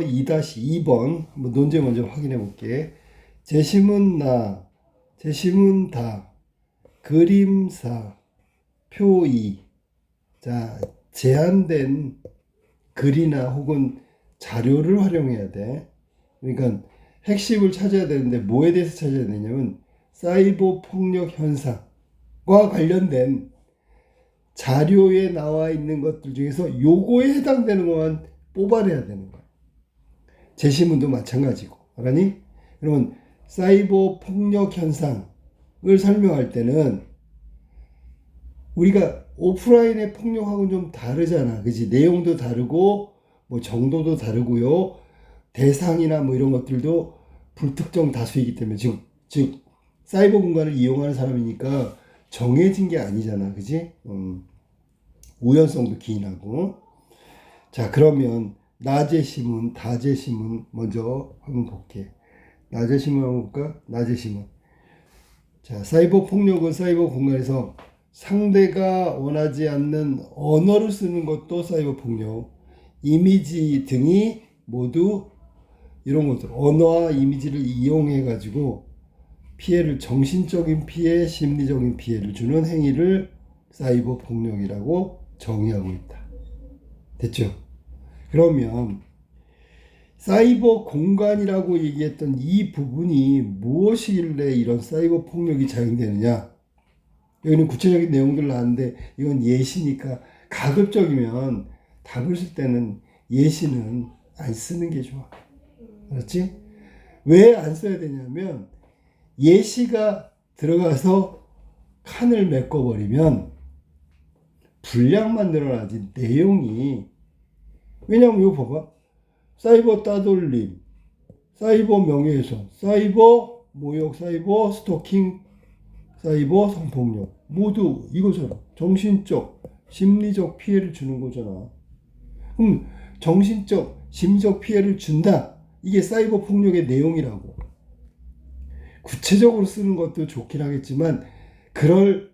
2-2번 한번 논제 먼저 확인해 볼게. 재심은 나, 재심은 다, 그림사, 표이. 자, 제한된 글이나 혹은 자료를 활용해야 돼. 그러니까 핵심을 찾아야 되는데 뭐에 대해서 찾아야 되냐면 사이버 폭력 현상과 관련된 자료에 나와 있는 것들 중에서 요거에 해당되는 것만 뽑아내야 되는 거야. 제시문도 마찬가지고. 알았니? 그러면 사이버 폭력 현상을 설명할 때는 우리가 오프라인의 폭력하고는 좀 다르잖아. 그지? 내용도 다르고, 뭐 정도도 다르고요. 대상이나 뭐 이런 것들도 불특정 다수이기 때문에 즉, 즉, 사이버 공간을 이용하는 사람이니까 정해진 게 아니잖아. 그지? 음, 우연성도 기인하고. 자, 그러면 낮의 시문, 다제 시문 먼저 한번 볼게. 낮의 시문 한번 볼까? 낮의 시문. 자, 사이버 폭력은 사이버 공간에서 상대가 원하지 않는 언어를 쓰는 것도 사이버 폭력, 이미지 등이 모두 이런 것들, 언어와 이미지를 이용해 가지고 피해를 정신적인 피해, 심리적인 피해를 주는 행위를 사이버 폭력이라고 정의하고 있다. 됐죠? 그러면 사이버 공간이라고 얘기했던 이 부분이 무엇이길래 이런 사이버 폭력이 작용되느냐? 여기는 구체적인 내용들 나왔는데 이건 예시니까 가급적이면 답을 쓸 때는 예시는 안 쓰는 게 좋아. 그렇지? 왜 안 써야 되냐면 예시가 들어가서 칸을 메꿔버리면 분량만 늘어나지 내용이 왜냐면 이거 봐봐. 사이버 따돌림 사이버 명예훼손 사이버 모욕 사이버 스토킹 사이버 성폭력. 모두 이거잖아 정신적 심리적 피해를 주는 거잖아. 그럼 정신적 심리적 피해를 준다. 이게 사이버 폭력의 내용이라고. 구체적으로 쓰는 것도 좋긴 하겠지만 그럴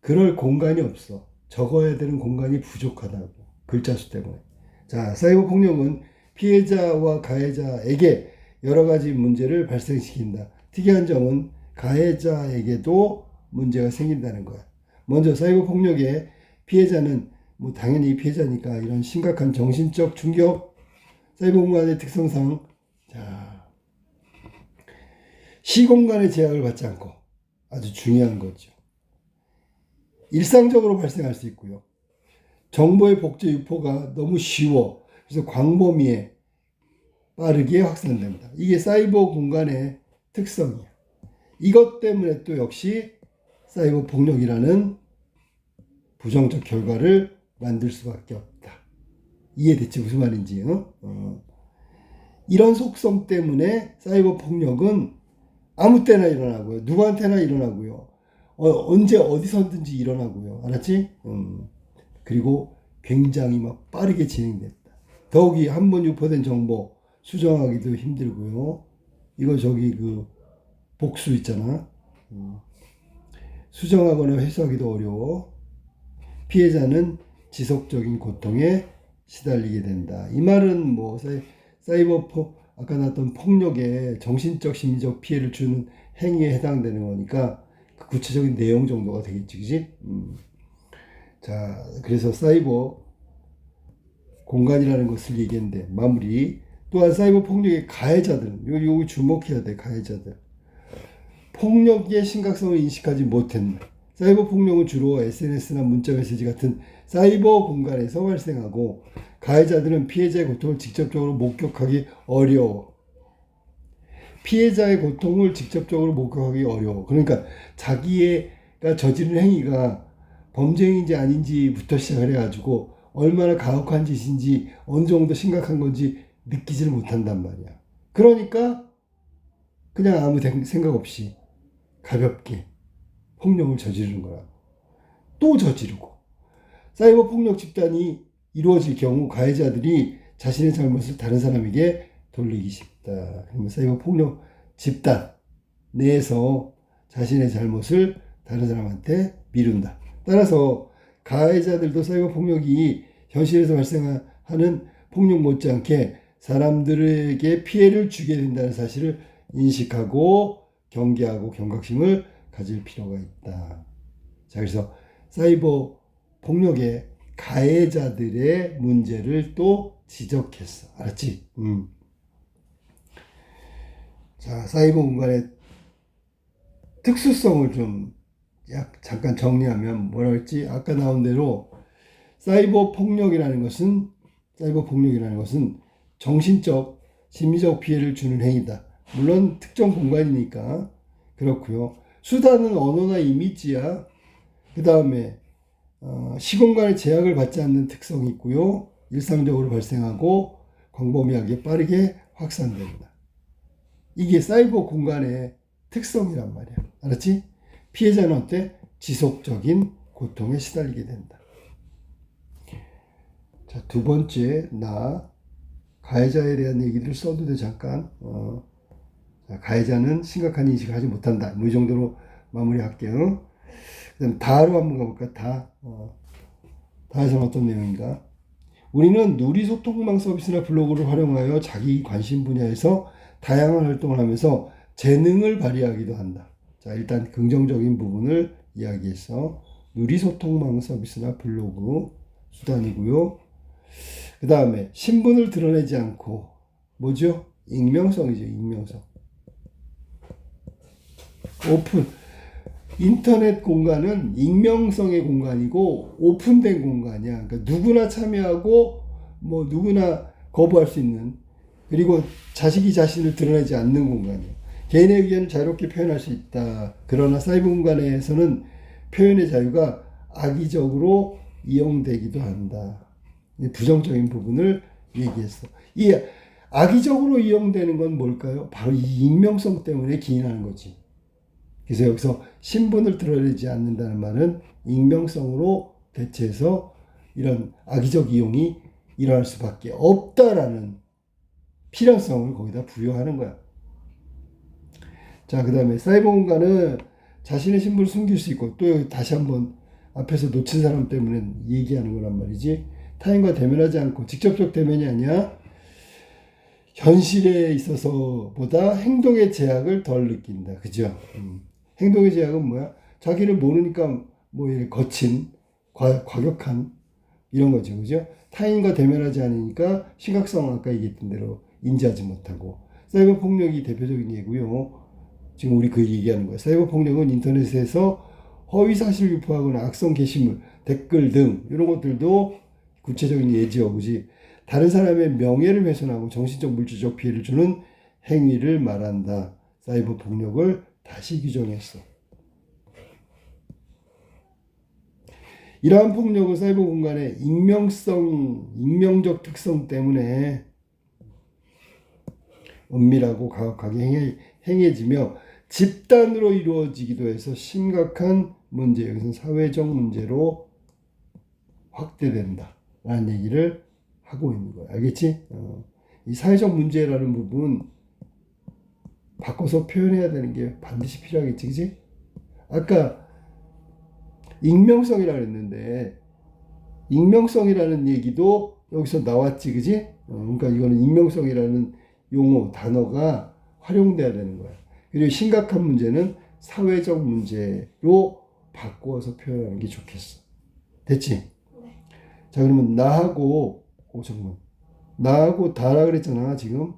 그럴 공간이 없어. 적어야 되는 공간이 부족하다고. 글자 수 때문에 자 사이버 폭력은 피해자와 가해자에게 여러 가지 문제를 발생시킨다 특이한 점은 가해자에게도 문제가 생긴다는 거야 먼저 사이버 폭력의 피해자는 뭐 당연히 피해자니까 이런 심각한 정신적 충격 사이버 공간의 특성상 자 시공간의 제약을 받지 않고 아주 중요한 거죠. 일상적으로 발생할 수 있고요. 정보의 복제 유포가 너무 쉬워. 그래서 광범위에 빠르게 확산됩니다. 이게 사이버 공간의 특성이야. 이것 때문에 또 역시 사이버 폭력이라는 부정적 결과를 만들 수밖에 없다. 이해됐지 무슨 말인지? 어? 어. 이런 속성 때문에 사이버 폭력은 아무 때나 일어나고요. 누구한테나 일어나고요. 어, 언제 어디서든지 일어나고요. 알았지? 음. 그리고 굉장히 막 빠르게 진행됐다. 더욱이 한 번 유포된 정보 수정하기도 힘들고요. 이거 저기 그 복수 있잖아. 음. 수정하거나 회수하기도 어려워. 피해자는 지속적인 고통에 시달리게 된다. 이 말은 뭐 사이버 포 아까 나왔던 폭력에 정신적 심리적 피해를 주는 행위에 해당되는 거니까 그 구체적인 내용 정도가 되겠지, 그지? 음. 자, 그래서 사이버 공간이라는 것을 얘기했는데 마무리. 또한 사이버 폭력의 가해자들, 요, 요 주목해야 돼, 가해자들. 폭력의 심각성을 인식하지 못했나. 사이버 폭력은 주로 SNS나 문자 메시지 같은 사이버 공간에서 발생하고 가해자들은 피해자의 고통을 직접적으로 목격하기 어려워. 피해자의 고통을 직접적으로 목격하기 어려워. 그러니까 자기가 저지른 행위가 범죄인지 아닌지부터 시작을 해가지고 얼마나 가혹한 짓인지 어느 정도 심각한 건지 느끼지를 못한단 말이야. 그러니까 그냥 아무 생각 없이 가볍게 폭력을 저지르는 거야. 또 저지르고. 사이버 폭력 집단이 이루어질 경우 가해자들이 자신의 잘못을 다른 사람에게 돌리기 쉽다. 그러면 사이버 폭력 집단 내에서 자신의 잘못을 다른 사람한테 미룬다. 따라서 가해자들도 사이버 폭력이 현실에서 발생하는 폭력 못지않게 사람들에게 피해를 주게 된다는 사실을 인식하고 경계하고 경각심을 가질 필요가 있다. 자, 그래서 사이버 폭력의 가해자들의 문제를 또 지적했어. 알았지? 음. 자, 사이버 공간의 특수성을 좀 약 잠깐 정리하면 뭐라 했지? 아까 나온 대로 사이버 폭력이라는 것은 사이버 폭력이라는 것은 정신적, 심리적 피해를 주는 행위다. 물론 특정 공간이니까 그렇고요. 수단은 언어나 이미지야. 그 다음에 어, 시공간의 제약을 받지 않는 특성이 있고요. 일상적으로 발생하고 광범위하게 빠르게 확산됩니다. 이게 사이버 공간의 특성이란 말이야. 알았지? 피해자는 어때? 지속적인 고통에 시달리게 된다. 자, 두 번째, 나. 가해자에 대한 얘기를 써도 돼, 잠깐. 어, 자, 가해자는 심각한 인식을 하지 못한다. 뭐이 정도로 마무리할게요. 그 다음 다로 한번 가볼까? 다. 어, 다에서는 어떤 내용인가? 우리는 누리 소통망 서비스나 블로그를 활용하여 자기 관심 분야에서 다양한 활동을 하면서 재능을 발휘하기도 한다. 자, 일단 긍정적인 부분을 이야기해서 누리 소통망 서비스나 블로그 수단이고요. 그 다음에 신분을 드러내지 않고 뭐죠? 익명성이죠, 익명성. 오픈. 인터넷 공간은 익명성의 공간이고 오픈된 공간이야. 그러니까 누구나 참여하고 뭐 누구나 거부할 수 있는 그리고 자식이 자신을 드러내지 않는 공간이야. 개인의 의견을 자유롭게 표현할 수 있다. 그러나 사이버 공간에서는 표현의 자유가 악의적으로 이용되기도 한다. 이 부정적인 부분을 얘기했어. 이 악의적으로 이용되는 건 뭘까요? 바로 이 익명성 때문에 기인하는 거지. 그래서 여기서 신분을 드러내지 않는다는 말은 익명성으로 대체해서 이런 악의적 이용이 일어날 수밖에 없다라는 필요성을 거기다 부여하는 거야. 자, 그 다음에 사이버 공간은 자신의 신분을 숨길 수 있고 또 다시 한번 앞에서 놓친 사람 때문에 얘기하는 거란 말이지. 타인과 대면하지 않고 직접적 대면이 아니야. 현실에 있어서 보다 행동의 제약을 덜 느낀다. 그죠? 음. 행동의 제약은 뭐야? 자기를 모르니까 뭐 거친, 과, 과격한 이런 거죠. 그죠? 타인과 대면하지 않으니까 심각성 아까 얘기했던 대로 인지하지 못하고 사이버 폭력이 대표적인 예고요. 지금 우리 그 얘기하는 거예요. 사이버 폭력은 인터넷에서 허위 사실 유포하거나 악성 게시물, 댓글 등 이런 것들도 구체적인 예지어 그지 다른 사람의 명예를 훼손하고 정신적 물질적 피해를 주는 행위를 말한다. 사이버 폭력을 다시 규정했어. 이러한 폭력은 사이버 공간의 익명성, 익명적 특성 때문에 은밀하고 가혹하게 행해, 행해지며 집단으로 이루어지기도 해서 심각한 문제, 여기서는 사회적 문제로 확대된다. 라는 얘기를 하고 있는 거야. 알겠지? 어. 이 사회적 문제라는 부분 바꿔서 표현해야 되는 게 반드시 필요하겠지, 그지? 아까 익명성이라고 했는데 익명성이라는 얘기도 여기서 나왔지, 그지? 어, 그러니까 이거는 익명성이라는 용어, 단어가 활용돼야 되는. 그리고 심각한 문제는 사회적 문제로 바꾸어서 표현하는 게 좋겠어. 됐지? 자, 그러면 나하고, 오, 잠깐만. 나하고 다라 그랬잖아, 지금.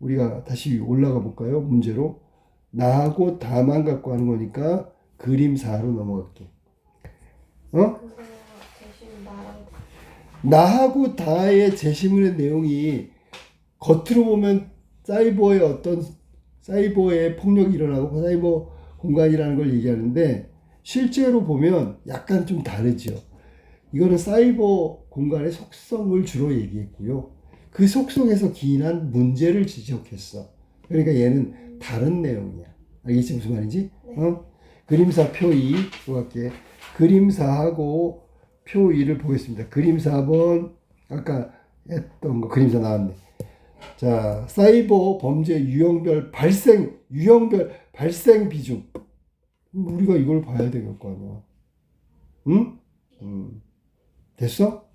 우리가 다시 올라가 볼까요? 문제로. 나하고 다만 갖고 하는 거니까 그림 4로 넘어갈게. 어? 나하고 다의 제시문의 내용이 겉으로 보면 사이버의 어떤 사이버의 폭력이 일어나고 사이버 공간이라는 걸 얘기하는데 실제로 보면 약간 좀 다르죠. 이거는 사이버 공간의 속성을 주로 얘기했고요. 그 속성에서 기인한 문제를 지적했어. 그러니까 얘는 다른 내용이야. 알겠지 무슨 말인지? 어? 그림사 표 2, 또 할게. 그림사하고 표 2를 보겠습니다. 그림 4번, 아까 했던 거, 그림사 나왔네. 자, 사이버 범죄 유형별 발생, 유형별 발생 비중. 우리가 이걸 봐야 될 거 아니야. 응? 음. 됐어?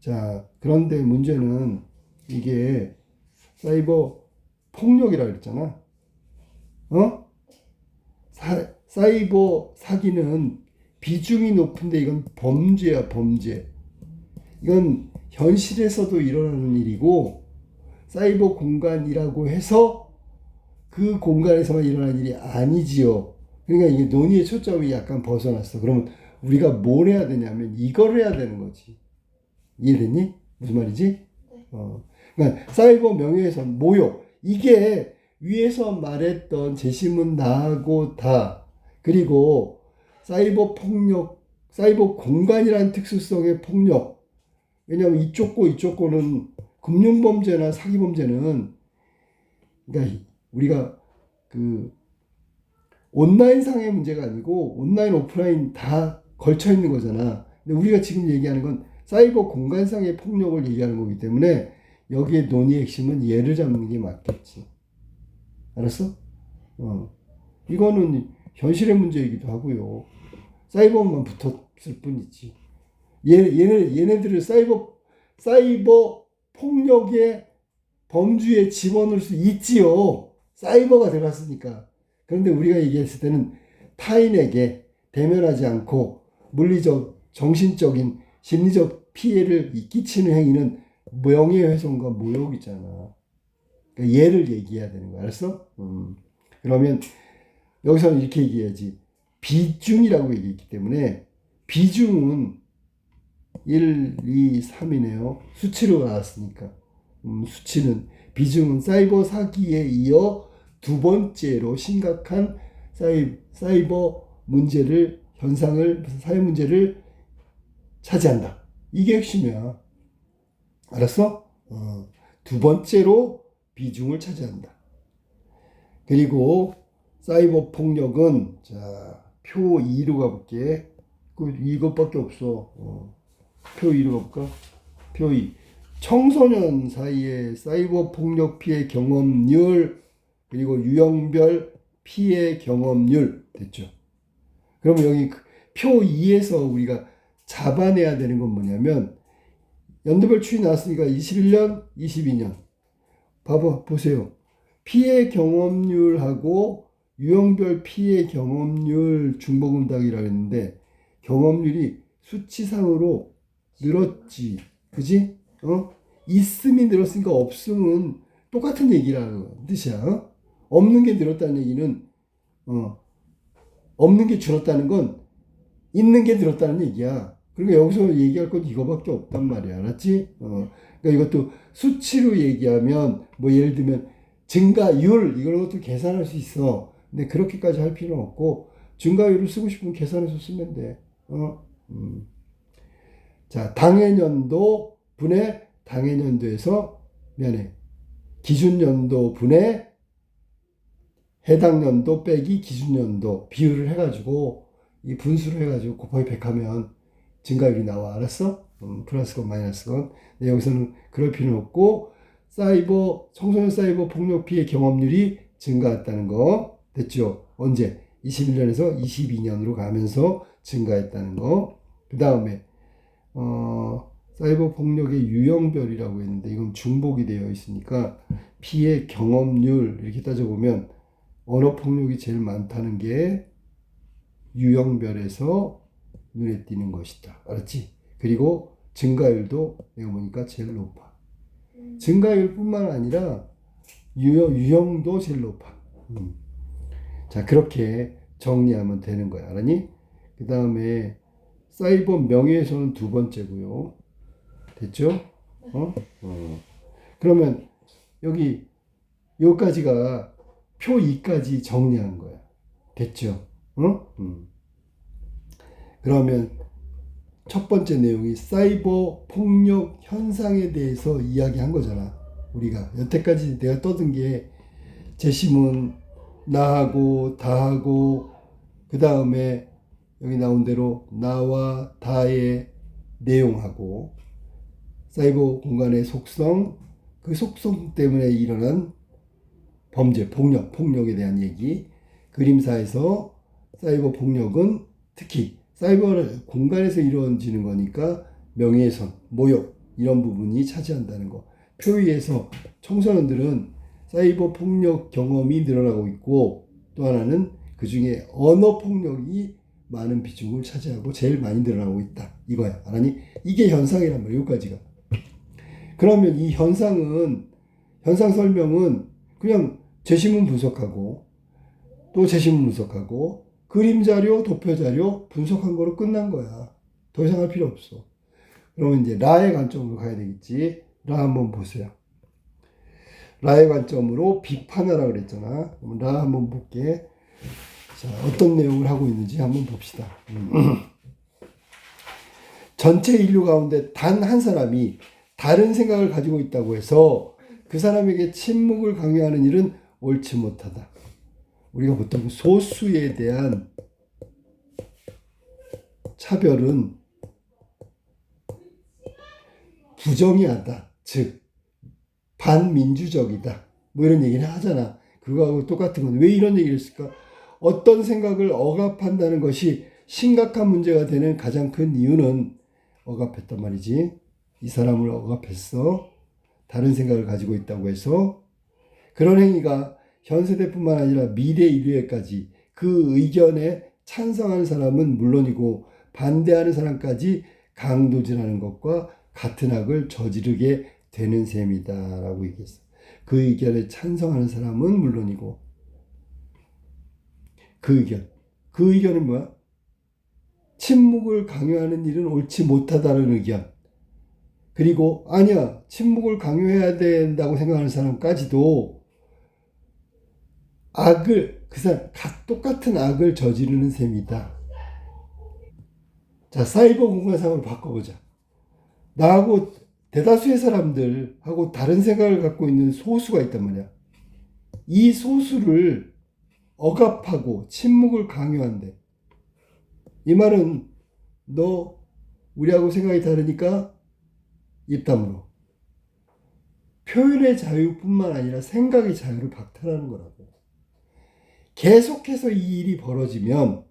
자, 그런데 문제는 이게 사이버 폭력이라 그랬잖아. 어? 사, 사이버 사기는 비중이 높은데 이건 범죄야, 범죄. 이건 현실에서도 일어나는 일이고 사이버 공간이라고 해서 그 공간에서만 일어나는 일이 아니지요. 그러니까 이게 논의의 초점이 약간 벗어났어. 그러면 우리가 뭘 해야 되냐면 이걸 해야 되는 거지. 이해됐니? 무슨 말이지? 어. 그러니까 사이버 명예훼손, 모욕 이게 위에서 말했던 재심은 나하고 다 그리고 사이버 폭력, 사이버 공간이라는 특수성의 폭력. 왜냐하면 이쪽 거 이쪽 거는 금융범죄나 사기범죄는 그러니까 우리가 그 온라인 상의 문제가 아니고 온라인 오프라인 다 걸쳐 있는 거잖아. 근데 우리가 지금 얘기하는 건 사이버 공간상의 폭력을 얘기하는 거기 때문에 여기에 논의 핵심은 얘를 잡는 게 맞겠지. 알았어? 어. 이거는 현실의 문제이기도 하고요. 사이버만 붙었을 뿐이지. 얘, 얘네, 얘네들을 사이버, 사이버 폭력의 범주에 집어넣을 수 있지요. 사이버가 들어갔으니까. 그런데 우리가 얘기했을 때는 타인에게 대면하지 않고 물리적, 정신적인, 심리적 피해를 끼치는 행위는 명예훼손과 모욕이잖아. 그러니까 얘를 얘기해야 되는 거야. 알았어? 음. 그러면 여기서는 이렇게 얘기해야지. 비중이라고 얘기했기 때문에 비중은 1, 2, 3이네요. 수치로 나왔으니까. 음, 수치는 비중은 사이버 사기에 이어 두 번째로 심각한 사이, 사이버 문제를 현상을 사회 문제를 차지한다. 이게 핵심이야. 알았어? 어, 두 번째로 비중을 차지한다. 그리고 사이버 폭력은 자, 표 2로 가볼게. 그 이것밖에 없어. 어. 표 2로 가볼까? 표 2. 청소년 사이의 사이버 폭력 피해 경험률 그리고 유형별 피해 경험률 됐죠. 그러면 여기 그표 2에서 우리가 잡아내야 되는 건 뭐냐면 연도별 추이 나왔으니까 21년, 22년. 봐봐 보세요. 피해 경험률하고 유형별 피해 경험률 중복응답이라고 했는데 경험률이 수치상으로 늘었지. 그지? 어? 있음이 늘었으니까 없음은 똑같은 얘기라는 뜻이야. 어? 없는 게 늘었다는 얘기는 어, 없는 게 줄었다는 건 있는 게 늘었다는 얘기야. 그러니까 여기서 얘기할 건 이거밖에 없단 말이야. 알았지? 어. 그러니까 이것도 수치로 얘기하면 뭐 예를 들면 증가율 이런 것도 계산할 수 있어. 근데 그렇게까지 할 필요는 없고 증가율을 쓰고 싶으면 계산해서 쓰면 돼. 어? 음. 자, 당해년도 분의 당해년도에서 미안해. 기준연도 분의 해당 연도 빼기 기준연도 비율을 해가지고 이 분수를 해가지고 곱하기 100 하면 증가율이 나와. 알았어? 음, 플러스건 마이너스건. 근데 여기서는 그럴 필요는 없고 사이버 청소년 사이버 폭력 피해 경험률이 증가했다는 거 됐죠? 언제? 21년에서 22년으로 가면서 증가했다는 거. 그 다음에 어, 사이버 폭력의 유형별이라고 했는데 이건 중복이 되어 있으니까 피해 경험률 이렇게 따져보면 언어 폭력이 제일 많다는 게 유형별에서 눈에 띄는 것이다. 알았지? 그리고 증가율도 내가 보니까 제일 높아. 증가율뿐만 아니라 유형, 유형도 제일 높아. 음. 자, 그렇게 정리하면 되는 거야. 알았니? 그 다음에 사이버 명예훼손은 두 번째고요. 됐죠? 어? 어. 그러면 여기 여기까지가 표 2까지 정리한 거야. 됐죠? 어? 음. 그러면 첫 번째 내용이 사이버 폭력 현상에 대해서 이야기한 거잖아. 우리가 여태까지 내가 떠든 게 재심은 나하고 다하고 그 다음에 여기 나온 대로 나와 다의 내용하고 사이버 공간의 속성 그 속성 때문에 일어난 범죄 폭력 폭력에 대한 얘기 그림사에서 사이버 폭력은 특히 사이버 공간에서 이루어지는 거니까 명예훼손, 모욕 이런 부분이 차지한다는 거. 표의에서 청소년들은 사이버 폭력 경험이 늘어나고 있고 또 하나는 그 중에 언어 폭력이 많은 비중을 차지하고 제일 많이 늘어나고 있다. 이거야. 아니 이게 현상이란 말이야. 여기까지가. 그러면 이 현상은 현상 설명은 그냥 제시문 분석하고 또 제시문 분석하고 그림 자료, 도표 자료 분석한 거로 끝난 거야. 더 이상 할 필요 없어. 그러면 이제 라의 관점으로 가야 되겠지. 라 한번 보세요. 라의 관점으로 비판하라 그랬잖아. 그럼 라 한번 볼게. 자, 어떤 내용을 하고 있는지 한번 봅시다. 음. 전체 인류 가운데 단 한 사람이 다른 생각을 가지고 있다고 해서 그 사람에게 침묵을 강요하는 일은 옳지 못하다. 우리가 보통 소수에 대한 차별은 부정의하다. 즉, 반민주적이다. 뭐 이런 얘기를 하잖아. 그거하고 똑같은 건 왜 이런 얘기를 했을까? 어떤 생각을 억압한다는 것이 심각한 문제가 되는 가장 큰 이유는 억압했단 말이지. 이 사람을 억압했어. 다른 생각을 가지고 있다고 해서 그런 행위가 현 세대뿐만 아니라 미래 인류에까지 그 의견에 찬성하는 사람은 물론이고 반대하는 사람까지 강도질하는 것과 같은 악을 저지르게 되는 셈이다라고 얘기했어. 그 의견에 찬성하는 사람은 물론이고 그 의견. 그 의견은 뭐야? 침묵을 강요하는 일은 옳지 못하다는 의견. 그리고 아니야 침묵을 강요해야 된다고 생각하는 사람까지도 악을 그 사람 각 똑같은 악을 저지르는 셈이다. 자 사이버 공간상으로 바꿔보자. 나하고 대다수의 사람들하고 다른 생각을 갖고 있는 소수가 있단 말이야. 이 소수를 억압하고 침묵을 강요한대. 이 말은 너 우리하고 생각이 다르니까 입 다물어. 표현의 자유뿐만 아니라 생각의 자유를 박탈하는 거라고. 계속해서 이 일이 벌어지면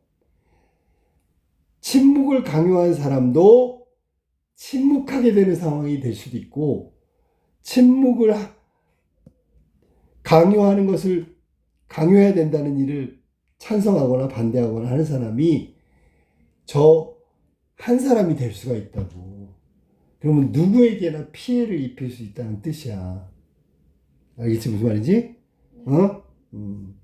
침묵을 강요한 사람도 침묵하게 되는 상황이 될 수도 있고 침묵을 하- 강요하는 것을 강요해야 된다는 일을 찬성하거나 반대하거나 하는 사람이 저 한 사람이 될 수가 있다고. 그러면 누구에게나 피해를 입힐 수 있다는 뜻이야. 알겠지? 무슨 말인지? 어? 음.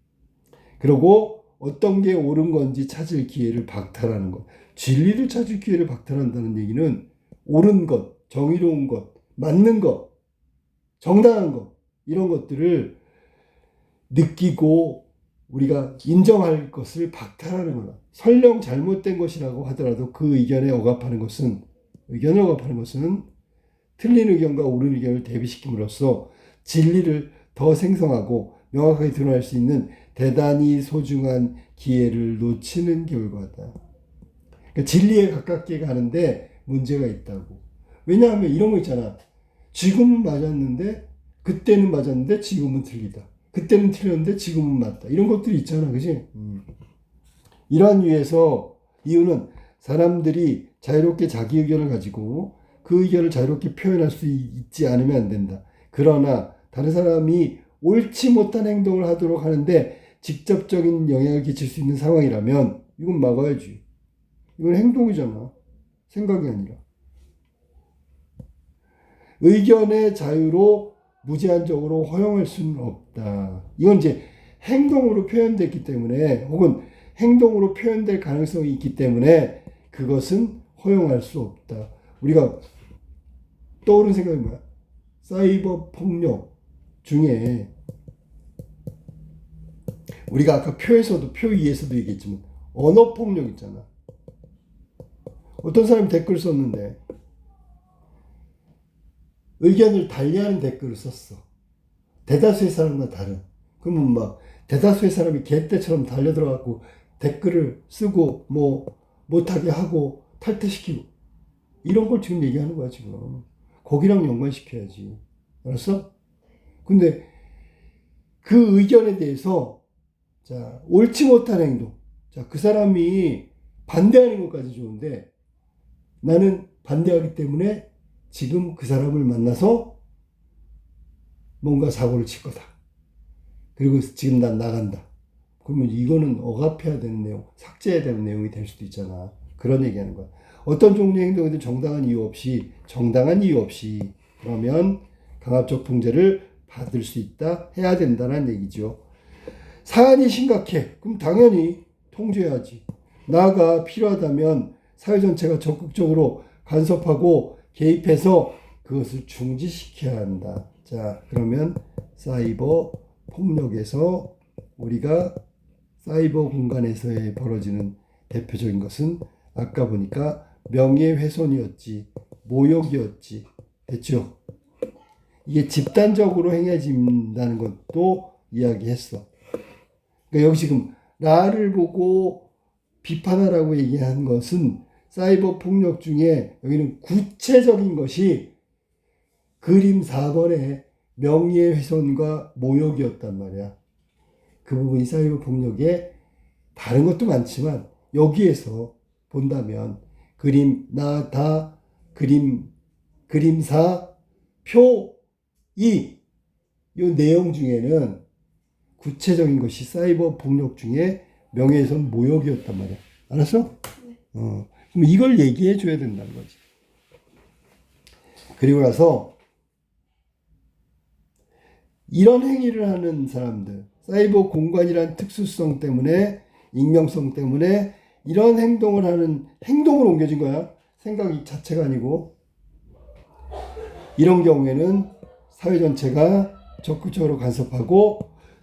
그리고 어떤 게 옳은 건지 찾을 기회를 박탈하는 것. 진리를 찾을 기회를 박탈한다는 얘기는 옳은 것, 정의로운 것, 맞는 것, 정당한 것, 이런 것들을 느끼고 우리가 인정할 것을 박탈하는 거다. 설령 잘못된 것이라고 하더라도 그 의견에 억압하는 것은 의견을 억압하는 것은 틀린 의견과 옳은 의견을 대비시킴으로써 진리를 더 생성하고 명확하게 드러날 수 있는 대단히 소중한 기회를 놓치는 결과다. 그러니까 진리에 가깝게 가는데 문제가 있다고. 왜냐하면 이런 거 있잖아. 지금은 맞았는데 그때는 맞았는데 지금은 틀리다. 그때는 틀렸는데 지금은 맞다. 이런 것들이 있잖아. 그지? 음. 이러한 이유에서 이유는 사람들이 자유롭게 자기 의견을 가지고 그 의견을 자유롭게 표현할 수 있지 않으면 안 된다. 그러나 다른 사람이 옳지 못한 행동을 하도록 하는데 직접적인 영향을 끼칠 수 있는 상황이라면 이건 막아야지. 이건 행동이잖아. 생각이 아니라. 의견의 자유로 무제한적으로 허용할 수는 없다. 이건 이제 행동으로 표현됐기 때문에 혹은 행동으로 표현될 가능성이 있기 때문에 그것은 허용할 수 없다. 우리가 떠오르는 생각이 뭐야? 사이버 폭력 중에 우리가 아까 표에서도 표 위에서도 얘기했지만 언어 폭력 있잖아. 어떤 사람이 댓글 썼는데 의견을 달리하는 댓글을 썼어. 대다수의 사람과 다른. 그러면 막 대다수의 사람이 개떼처럼 달려들어갖고 댓글을 쓰고 뭐 못하게 하고 탈퇴시키고 이런 걸 지금 얘기하는 거야 지금. 거기랑 연관시켜야지. 알았어? 근데 그 의견에 대해서 자 옳지 못한 행동. 자그 사람이 반대하는 것까지 좋은데 나는 반대하기 때문에 지금 그 사람을 만나서 뭔가 사고를 칠 거다. 그리고 지금 난 나간다. 그러면 이거는 억압해야 되는 내용, 삭제해야 되는 내용이 될 수도 있잖아. 그런 얘기하는 거야. 어떤 종류의 행동이든 정당한 이유 없이, 정당한 이유 없이, 그러면 강압적 통제를 받을 수 있다, 해야 된다는 얘기죠. 사안이 심각해. 그럼 당연히 통제해야지. 나가 필요하다면 사회 전체가 적극적으로 간섭하고 개입해서 그것을 중지시켜야 한다. 자, 그러면 사이버 폭력에서 우리가 사이버 공간에서의 벌어지는 대표적인 것은 아까 보니까 명예훼손이었지, 모욕이었지, 됐죠? 이게 집단적으로 행해진다는 것도 이야기했어. 그러니까 여기 지금 나를 보고 비판하라고 얘기한 것은 사이버 폭력 중에 여기는 구체적인 것이 그림 4번의 명예훼손과 모욕이었단 말이야. 그 부분이 사이버 폭력의 다른 것도 많지만 여기에서 본다면 그림 나 다 그림 그림사 표 이 이 내용 중에는 구체적인 것이 사이버 폭력 중에 명예훼손 모욕이었단 말이야. 알았어? 네. 어. 이걸 얘기해 줘야 된다는 거지. 그리고 나서 이런 행위를 하는 사람들, 사이버 공간이란 특수성 때문에, 익명성 때문에 이런 행동을 하는 행동으로 옮겨진 거야. 생각 자체가 아니고. 이런 경우에는 사회 전체가 적극적으로 간섭하고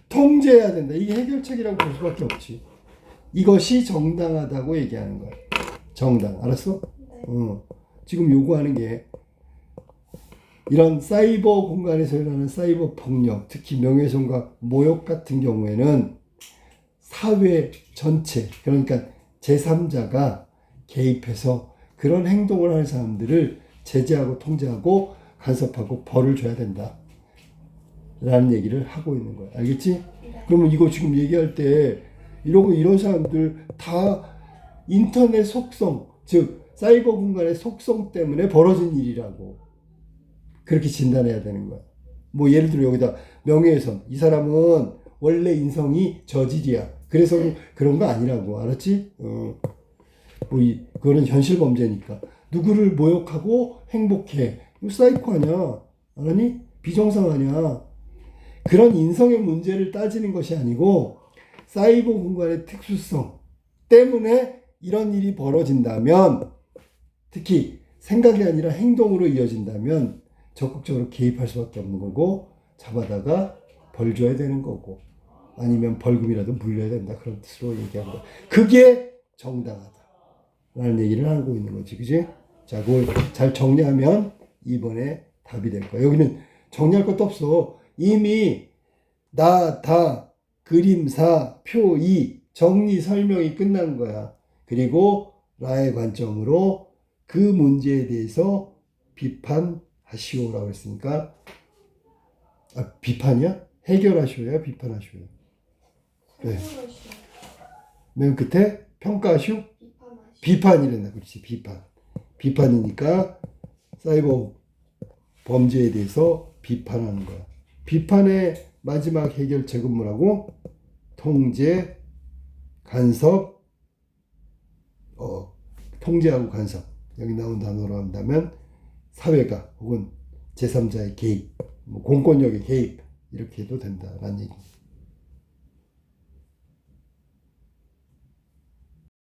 통제해야 된다. 이게 해결책이라고 볼 수밖에 없지. 이것이 정당하다고 얘기하는 거야. 정당. 알았어? 네. 어. 지금 요구하는 게 이런 사이버 공간에서 일어나는 사이버 폭력, 특히 명예훼손과 모욕 같은 경우에는 사회 전체, 그러니까 제3자가 개입해서 그런 행동을 하는 사람들을 제재하고 통제하고 간섭하고 벌을 줘야 된다. 라는 얘기를 하고 있는 거야. 알겠지? 네. 그러면 이거 지금 얘기할 때 이러고 이런 사람들 다 인터넷 속성, 즉 사이버 공간의 속성 때문에 벌어진 일이라고 그렇게 진단해야 되는 거야. 뭐 예를 들어 여기다 명예훼손 이 사람은 원래 인성이 저질이야. 그래서 그런 거 아니라고 알았지? 어. 뭐 이, 그거는 현실 범죄니까 누구를 모욕하고 행복해. 이거 사이코 아니야? 알았니? 비정상 아니야? 그런 인성의 문제를 따지는 것이 아니고 사이버 공간의 특수성 때문에 이런 일이 벌어진다면 특히 생각이 아니라 행동으로 이어진다면 적극적으로 개입할 수밖에 없는 거고 잡아다가 벌 줘야 되는 거고 아니면 벌금이라도 물려야 된다 그런 뜻으로 얘기한 거야. 그게 정당하다라는 얘기를 하고 있는 거지, 그지? 자, 그걸 잘 정리하면 이번에 답이 될 거야. 여기는 정리할 것도 없어. 이미 나, 다, 그림사, 표, 이 정리 설명이 끝난 거야. 그리고 나의 관점으로 그 문제에 대해서 비판하시오라고 했으니까 아, 비판이야? 해결하시오야? 비판하시오야? 네. 맨 끝에 평가하시오? 비판이란다. 그렇지. 비판. 비판이니까 사이버 범죄에 대해서 비판하는 거야. 비판의 마지막 해결책은 뭐라고? 통제, 간섭, 어, 통제하고 간섭. 여기 나온 단어로 한다면 사회가 혹은 제3자의 개입, 뭐 공권력의 개입 이렇게 해도 된다라는 얘기.